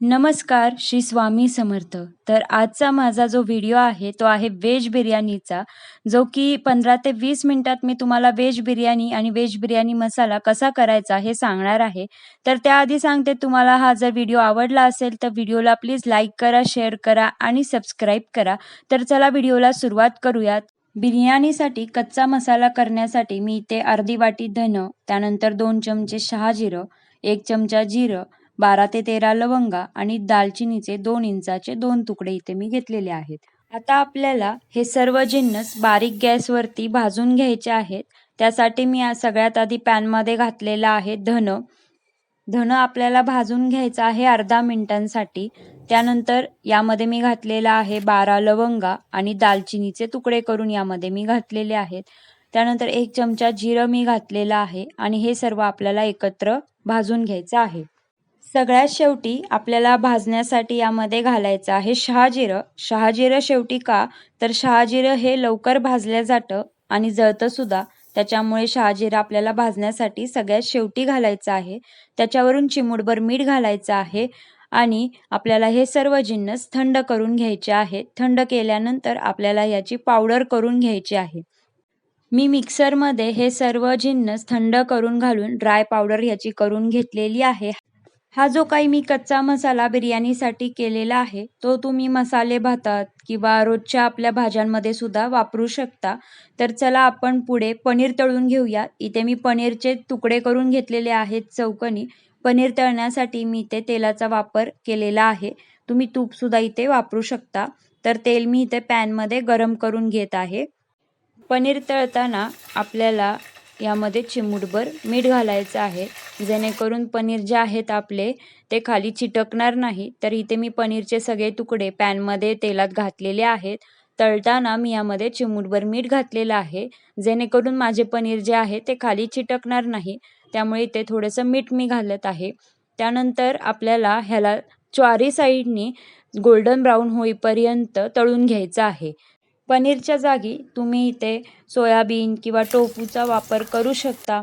नमस्कार श्री स्वामी समर्थ. तर आजचा माझा जो व्हिडिओ आहे तो आहे व्हेज बिर्याणीचा जो की पंधरा ते वीस मिनिटात मी तुम्हाला व्हेज बिर्याणी आणि व्हेज बिर्याणी मसाला कसा करायचा हे सांगणार आहे. तर त्याआधी सांगते तुम्हाला हा जर व्हिडिओ आवडला असेल तर व्हिडिओला प्लीज लाईक करा शेअर करा आणि सबस्क्राईब करा. तर चला व्हिडिओला सुरुवात करूयात. बिर्याणीसाठी कच्चा मसाला करण्यासाठी मी इथे अर्धी वाटी धन त्यानंतर दोन चमचे शहाजिरं एक चमचा जिरं बारा ते तेरा लवंगा आणि दालचिनीचे दोन इंचाचे दोन तुकडे इथे मी घेतलेले आहेत. आता आपल्याला हे सर्व जिन्नस बारीक गॅसवरती भाजून घ्यायचे आहेत. त्यासाठी मी सगळ्यात आधी पॅनमध्ये घातलेला आहे धन. धन आपल्याला भाजून घ्यायचं आहे अर्धा मिनिटांसाठी. त्यानंतर यामध्ये मी घातलेला आहे बारा लवंगा आणि दालचिनीचे तुकडे करून यामध्ये मी घातलेले आहेत. त्यानंतर एक चमचा जिरं मी घातलेला आहे आणि हे सर्व आपल्याला एकत्र भाजून घ्यायचं आहे. सगळ्यात शेवटी आपल्याला भाजण्यासाठी यामध्ये घालायचं आहे शहाजिरं शहाजिरं शेवटी का? तर शहाजिरं हे लवकर भाजलं जातं आणि जळतं सुद्धा. त्याच्यामुळे शहाजिरं आपल्याला भाजण्यासाठी सगळ्यात शेवटी घालायचं आहे. त्याच्यावरून चिमूडभर मीठ घालायचं आहे आणि आपल्याला हे सर्व जिन्नस थंड करून घ्यायचे आहेत. थंड केल्यानंतर आपल्याला याची पावडर करून घ्यायची आहे. मी मिक्सरमध्ये हे सर्व जिन्नस थंड करून घालून ड्राय पावडर याची करून घेतलेली आहे. हा जो काही मी कच्चा मसाला बिर्याणीसाठी केलेला आहे तो तुम्ही मसाले भातात किंवा रोजच्या आपल्या भाज्यांमध्ये सुद्धा वापरू शकता. तर चला आपण पुढे पनीर तळून घेऊया. इथे मी पनीरचे तुकडे करून घेतलेले आहेत चौकनी. पनीर तळण्यासाठी मी इथे तेलाचा वापर केलेला आहे. तुम्ही तूपसुद्धा इथे वापरू शकता. तर तेल मी इथे पॅनमध्ये गरम करून घेत आहे. पनीर तळताना आपल्याला यामध्ये चिमूटभर मीठ घालायचं आहे. जेणेकरून पनीर जे आहेत आपले ते खाली चिटकणार नाही. तर इथे मी पनीरचे सगळे तुकडे पॅनमध्ये तेलात घातलेले आहेत. तळताना मी यामध्ये चिमूटभर मीठ घातलेलं आहे. जेणेकरून माझे पनीर जे आहे ते खाली चिटकणार नाही. त्यामुळे इथे थोडंसं मीठ मी घालत आहे. त्यानंतर आपल्याला ह्याला चारी साईडनी गोल्डन ब्राऊन होईपर्यंत तळून घ्यायचं आहे. पनीरच्या जागी तुम्ही इथे सोयाबीन किंवा टोफूचा वापर करू शकता.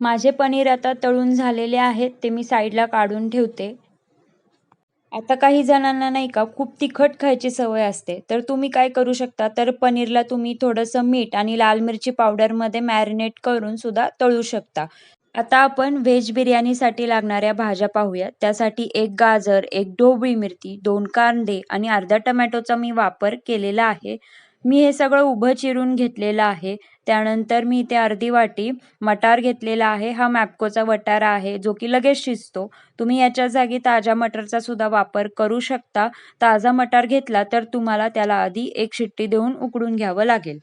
माझे पनीर आता तळून झालेले आहेत ते मी साईडला काढून ठेवते. आता काही जणांना नाही का खूप तिखट खायची सवय असते. तर तुम्ही काय करू शकता? तर पनीरला तुम्ही थोडंसं मीठ आणि लाल मिरची पावडरमध्ये मॅरिनेट करून सुद्धा तळू शकता. आता आपण व्हेज बिर्याणीसाठी लागणाऱ्या भाज्या पाहूया त्यासाठी एक गाजर एक ढोबळी मिरची दोन कांदे आणि अर्धा टमॅटोचा मी वापर केलेला आहे. मी हे सगळं उभं चिरून घेतलेलं आहे. त्यानंतर मी इथे अर्धी वाटी मटार घेतलेला आहे. हा मॅपकोचा वटारा आहे जो की लगेच शिजतो. तुम्ही याच्या जागी ताज्या मटारचा सुद्धा वापर करू शकता. ताजा मटार घेतला तर तुम्हाला त्याला आधी एक शिट्टी देऊन उकडून घ्यावं लागेल.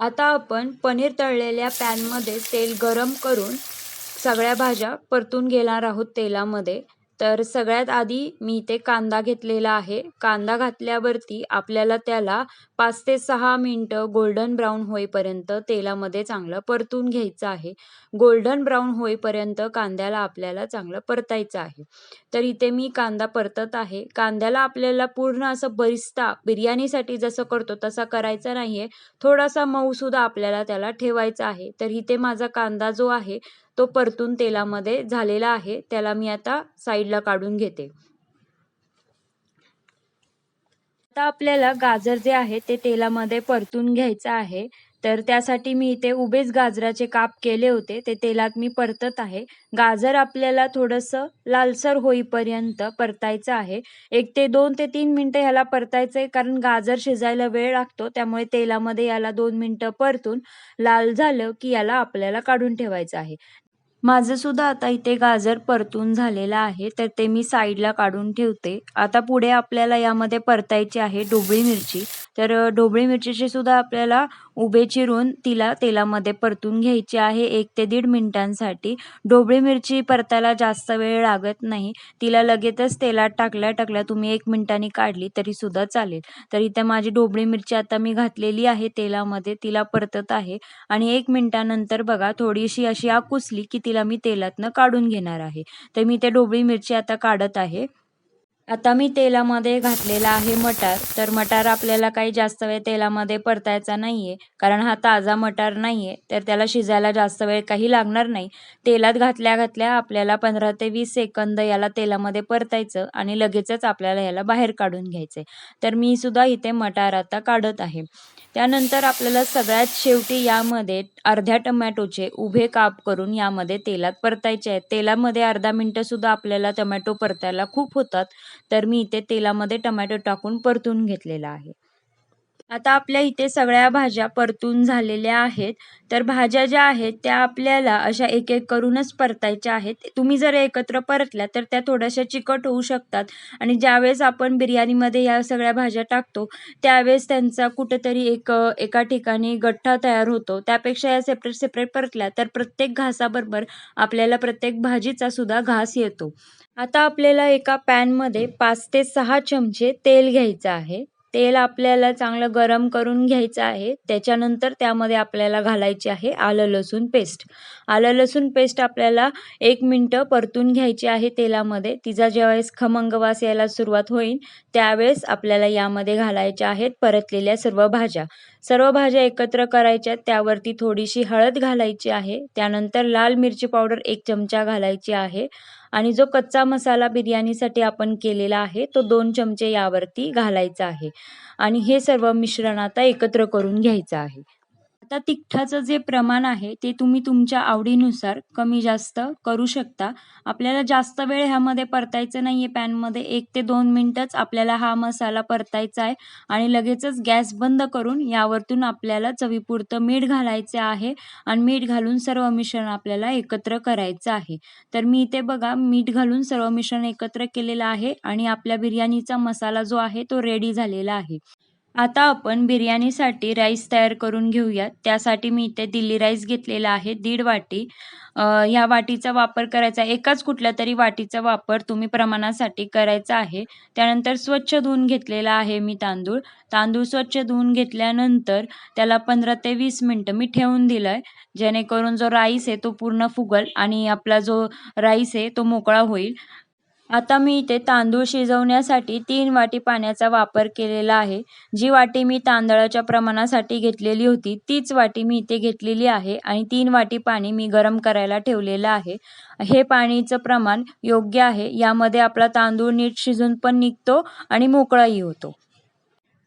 आता आपण पनीर तळलेल्या पॅनमध्ये तेल गरम करून सगळ्या भाज्या परतून घेणार आहोत तेलामध्ये. तर सगळ्यात आधी मी इथे कांदा घेतलेला आहे. कांदा घातल्यावरती आपल्याला त्याला पाच ते सहा मिनटं गोल्डन ब्राऊन होईपर्यंत तेलामध्ये चांगलं परतून घ्यायचं आहे. गोल्डन ब्राऊन होईपर्यंत कांद्याला आपल्याला चांगलं परतायचं आहे. तर इथे मी कांदा परतत आहे. कांद्याला आपल्याला पूर्ण असं बरिस्ता बिर्याणीसाठी जसं करतो तसा करायचा नाही आहे थोडासा मऊसुद्धा आपल्याला त्याला ठेवायचा आहे. तर इथे माझा कांदा जो आहे तो परतून तेलामध्ये झालेला आहे त्याला मी आता साईडला काढून घेते. आता आपल्याला गाजर जे आहे ते तेलामध्ये परतून घ्यायचं आहे. तर त्यासाठी मी इथे उभेच गाजराचे काप केले होते ते तेलात मी परतत आहे. गाजर आपल्याला थोडंसं लालसर होईपर्यंत परतायचं आहे. एक ते दोन ते तीन मिनटं ह्याला परतायचं आहे कारण गाजर शिजायला वेळ लागतो त्यामुळे तेलामध्ये याला दोन मिनटं परतून लाल झालं की याला आपल्याला काढून ठेवायचं आहे. माझं सुद्धा आता इथे गाजर परतून झालेलं आहे तर ते मी साईडला काढून ठेवते. आता पुढे आपल्याला यामध्ये परतायची आहे ढोबळी मिरची. तर ढोबळी मिरचीची सुद्धा आपल्याला उभे चिरून तिला तेलामध्ये परतून घ्यायची आहे. एक ते दीड मिनिटांसाठी. ढोबळी मिरची परतायला जास्त वेळ लागत नाही. तिला लगेचच तेलात टाकल्या टाकल्या तुम्ही एक मिनिटांनी काढली तरी सुद्धा चालेल. तर इथे माझी ढोबळी मिरची आता मी घातलेली आहे तेलामध्ये. तिला परतत आहे. आणि एक मिनिटानंतर बघा थोडीशी अशी आकुसली की तिला मी तेलातनं काढून घेणार आहे. तर मी ते ढोबळी मिरची आता काढत आहे. आता मी तेलामध्ये घातलेला आहे मटार. तर मटार आपल्याला काही जास्त वेळ तेलामध्ये परतायचा नाहीये. कारण हा ताजा मटार नाहीये. तर त्याला शिजायला जास्त वेळ काही लागणार नाही. तेलात घातल्या घातल्या आपल्याला पंधरा ते वीस सेकंद याला तेलामध्ये परतायचं आणि लगेचच आपल्याला याला बाहेर काढून घ्यायचंय. तर मी सुद्धा इथे मटार आता काढत आहे. त्यानंतर आपल्याला सगळ्यात शेवटी यामध्ये अर्ध्या टमॅटोचे उभे काप करून यामध्ये तेलात परतायचे आहेत. तेलामध्ये अर्धा मिनटंसुद्धा आपल्याला टमॅटो परतायला खूप होतात. तर मी इथे तेलामध्ये टमॅटो टाकून परतून घेतलेला आहे. आता आपल्या इथे सगळ्या भाज्या परतून झालेल्या आहेत. तर भाज्या ज्या आहेत त्या आपल्याला अशा एक एक करूनच परतायच्या आहेत. तुम्ही जर एकत्र परतल्या तर त्या थोड्याशा चिकट होऊ शकतात. आणि ज्यावेळेस आपण बिर्याणीमध्ये या सगळ्या भाज्या टाकतो त्यावेळेस त्यांचा कुठेतरी एक एका ठिकाणी गठ्ठा तयार होतो. त्यापेक्षा या सेपरेट सेपरेट परतल्या तर प्रत्येक घासाबरोबर आपल्याला प्रत्येक भाजीचा सुद्धा घास येतो. आता आपल्याला एका पॅनमध्ये पाच ते सहा चमचे तेल घ्यायचं आहे. तेल आपल्याला चांगलं गरम करून घ्यायचं आहे. त्याच्यानंतर त्यामध्ये आपल्याला घालायची आहे आलं लसूण पेस्ट. आलं लसूण पेस्ट आपल्याला एक मिनटं परतून घ्यायची आहे तेलामध्ये. तिचा ज्यावेळेस खमंग वास यायला सुरुवात होईल त्यावेळेस आपल्याला यामध्ये घालायच्या आहेत परतलेल्या सर्व भाज्या. सर्व भाज्या एकत्र करायच्या त्यावरती थोडीशी हळद घालायची आहे. त्यानंतर लाल मिरची पावडर एक चमचा घालायची आहे. आणि जो कच्चा मसाला बिर्याणीसाठी आपण केलेला आहे तो दोन चमचे यावरती घालायचा आहे. आणि हे सर्व मिश्रण आता एकत्र करून घ्यायचं आहे. आता तिखटाचं जे प्रमाण आहे ते तुम्ही तुमच्या आवडीनुसार कमी जास्त करू शकता. आपल्याला जास्त वेळ ह्यामध्ये परतायचं नाही आहे पॅनमध्ये एक ते दोन मिनटंच आपल्याला हा मसाला परतायचा आहे आणि लगेचच गॅस बंद करून यावरतून आपल्याला चवीपुरतं मीठ घालायचे आहे आणि मीठ घालून सर्व मिश्रण आपल्याला एकत्र करायचं आहे. तर मी इथे बघा मीठ घालून सर्व मिश्रण एकत्र केलेलं आहे आणि आपल्या बिर्याणीचा मसाला जो आहे तो रेडी झालेला आहे. आता आपण बिर्याणीसाठी राईस तयार करून घेऊयात. त्यासाठी मी इथे दिल्ली राईस घेतलेला आहे. दीड वाटी. ह्या वाटीचा वापर करायचा. एकाच कुठल्या तरी वाटीचा वापर तुम्ही प्रमाणासाठी करायचा आहे. त्यानंतर स्वच्छ धुवून घेतलेला आहे मी तांदूळ. तांदूळ स्वच्छ धुवून घेतल्यानंतर त्याला पंधरा ते वीस मिनटं मी ठेवून दिलं आहे जेणेकरून जो राईस आहे तो पूर्ण फुगल आणि आपला जो राईस आहे तो मोकळा होईल. आता मी इथे तांदूळ शिजवण्यासाठी तीन वाटी पाण्याचा वापर केलेला आहे. जी वाटी मी तांदळाच्या प्रमाणासाठी घेतलेली होती तीच वाटी मी इथे घेतलेली आहे आणि तीन वाटी पाणी मी गरम करायला ठेवलेलं आहे. हे पाणीचं प्रमाण योग्य आहे यामध्ये आपला तांदूळ नीट शिजून पण निघतो आणि मोकळाही होतो.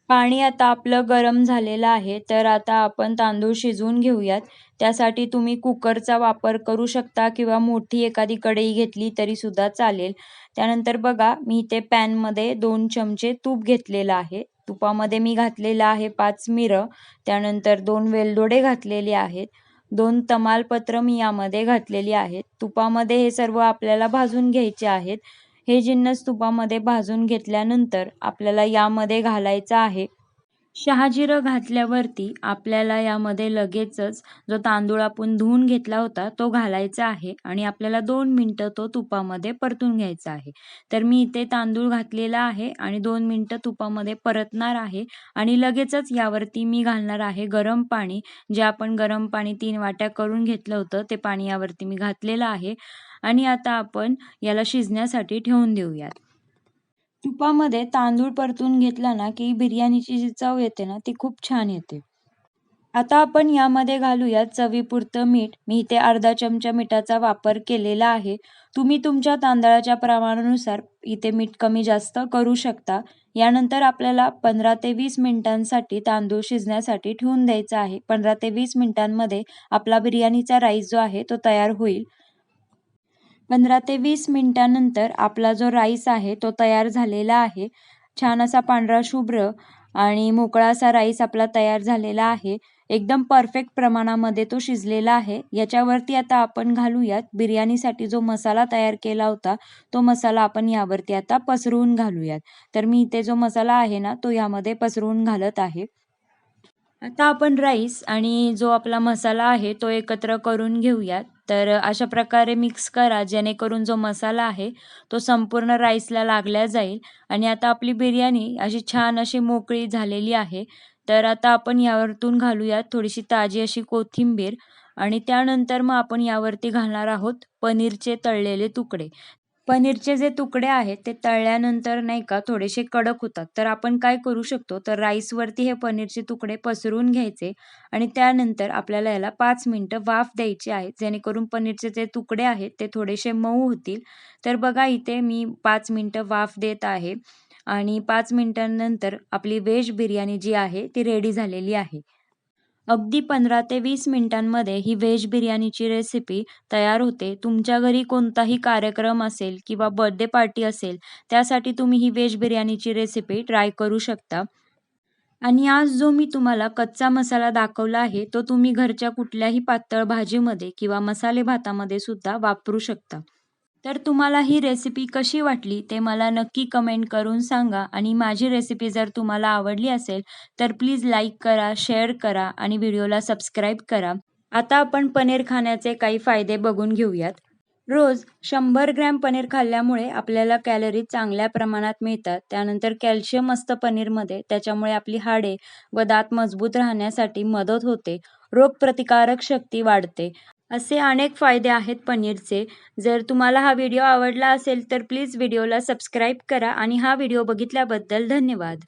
पाणी आता आपलं गरम झालेलं आहे तर आता आपण तांदूळ शिजवून घेऊयात. त्यासाठी तुम्ही कुकरचा वापर करू शकता किंवा मोठी एखादी कढई घेतली तरी सुद्धा चालेल. त्यानंतर बघा मी इथे पॅनमध्ये दोन चमचे तूप घेतलेलं आहे. तुपामध्ये मी घातलेलं आहे पाच मिरं. त्यानंतर दोन वेलदोडे घातलेले आहेत. दोन तमालपत्र मी यामध्ये घातलेली आहेत. तुपामध्ये हे सर्व आपल्याला भाजून घ्यायचे आहेत. हे जिन्नस तुपामध्ये भाजून घेतल्यानंतर आपल्याला यामध्ये घालायचं आहे. शहाजिरं घातल्यावरती आपल्याला यामध्ये लगेचच जो तांदूळ आपण धुवून घेतला होता तो घालायचा आहे आणि आपल्याला दोन मिनटं तो तुपामध्ये परतून घ्यायचा आहे. तर मी इथे तांदूळ घातलेला आहे आणि दोन मिनटं तुपामध्ये परतणार आहे आणि लगेचच यावरती मी घालणार आहे गरम पाणी. जे आपण गरम पाणी तीन वाट्या करून घेतलं होतं ते पाणी यावरती मी घातलेलं आहे. आणि आता आपण याला शिजण्यासाठी ठेवून देऊयात. तुपामध्ये तांदूळ परतून घेतला ना की बिर्याणीची जी चव येते ना ती खूप छान येते. आता आपण यामध्ये घालूयात चवीपुरतं मीठ. मी इथे अर्धा चमचा मिठाचा वापर केलेला आहे. तुम्ही तुमच्या तांदळाच्या प्रमाणानुसार इथे मीठ कमी जास्त करू शकता. यानंतर आपल्याला पंधरा ते वीस मिनिटांसाठी तांदूळ शिजण्यासाठी ठेवून द्यायचा आहे. पंधरा ते वीस मिनिटांमध्ये आपला बिर्याणीचा राईस जो आहे तो तयार होईल. पंधरा ते वीस मिनटानंतर आपला जो राईस आहे तो तयार झालेला आहे. छान असा पांढरा शुभ्र आणि मोकळा असा राईस आपला तयार झालेला आहे. एकदम परफेक्ट प्रमाणामध्ये तो शिजलेला आहे. याच्यावरती आता आपण घालूयात बिर्याणीसाठी जो मसाला तयार केला होता तो मसाला आपण यावरती आता पसरवून घालूयात. तर मी इथे जो मसाला आहे ना तो यामध्ये पसरवून घालत आहे. आता आपण राईस आणि जो आपला मसाला आहे तो एकत्र करून घेऊयात. तर अशा प्रकारे मिक्स करा जेणेकरून जो मसाला आहे तो संपूर्ण राईसला लागला जाईल. आणि आता आपली बिर्याणी अशी छान अशी मोकळी झालेली आहे. तर आता आपण यावरतून घालूयात थोडीशी ताजी अशी कोथिंबीर. आणि त्यानंतर मग आपण यावरती घालणार आहोत पनीरचे तळलेले तुकडे. पनीरचे जे तुकडे आहेत ते तळल्यानंतर नाही का थोडेसे कडक होतात. तर आपण काय करू शकतो? तर राईसवरती हे पनीरचे तुकडे पसरून घ्यायचे आणि त्यानंतर आपल्याला याला पाच मिनटं वाफ द्यायची आहे. जेणेकरून पनीरचे जे तुकडे आहेत ते थोडेसे मऊ होतील. तर बघा इथे मी पाच मिनटं वाफ देत आहे आणि पाच मिनटांनंतर आपली व्हेज बिर्याणी जी आहे ती रेडी झालेली आहे. अगदी पंधरा ते वीस मिनिटांमध्ये ही व्हेज बिर्याणीची रेसिपी तयार होते. तुमच्या घरी कोणताही कार्यक्रम असेल किंवा बर्थडे पार्टी असेल त्यासाठी तुम्ही ही व्हेज बिर्याणीची रेसिपी ट्राय करू शकता. आणि आज जो मी तुम्हाला कच्चा मसाला दाखवला आहे तो तुम्ही घरच्या कुठल्याही पातळ भाजीमध्ये किंवा मसाले भातामध्ये सुद्धा वापरू शकता. तर तुम्हाला ही रेसिपी कशी वाटली ते मला नक्की कमेंट करून सांगा. आणि माझी रेसिपी जर तुम्हाला आवडली असेल तर प्लीज लाईक करा शेअर करा आणि व्हिडिओला सबस्क्राईब करा. आता आपण पनीर खाण्याचे काही फायदे बघून घेऊयात. रोज शंभर ग्रॅम पनीर खाल्ल्यामुळे आपल्याला कॅलरी चांगल्या प्रमाणात मिळतात. त्यानंतर कॅल्शियम असतं पनीरमध्ये. त्याच्यामुळे आपली हाडे व दात मजबूत राहण्यासाठी मदत होते. रोगप्रतिकारक शक्ती वाढते. असे अनेक फायदे आहेत पनीरचे. जर तुम्हाला हा व्हिडिओ आवडला असेल तर प्लीज व्हिडिओला सबस्क्राईब करा आणि हा व्हिडिओ बघितल्याबद्दल धन्यवाद.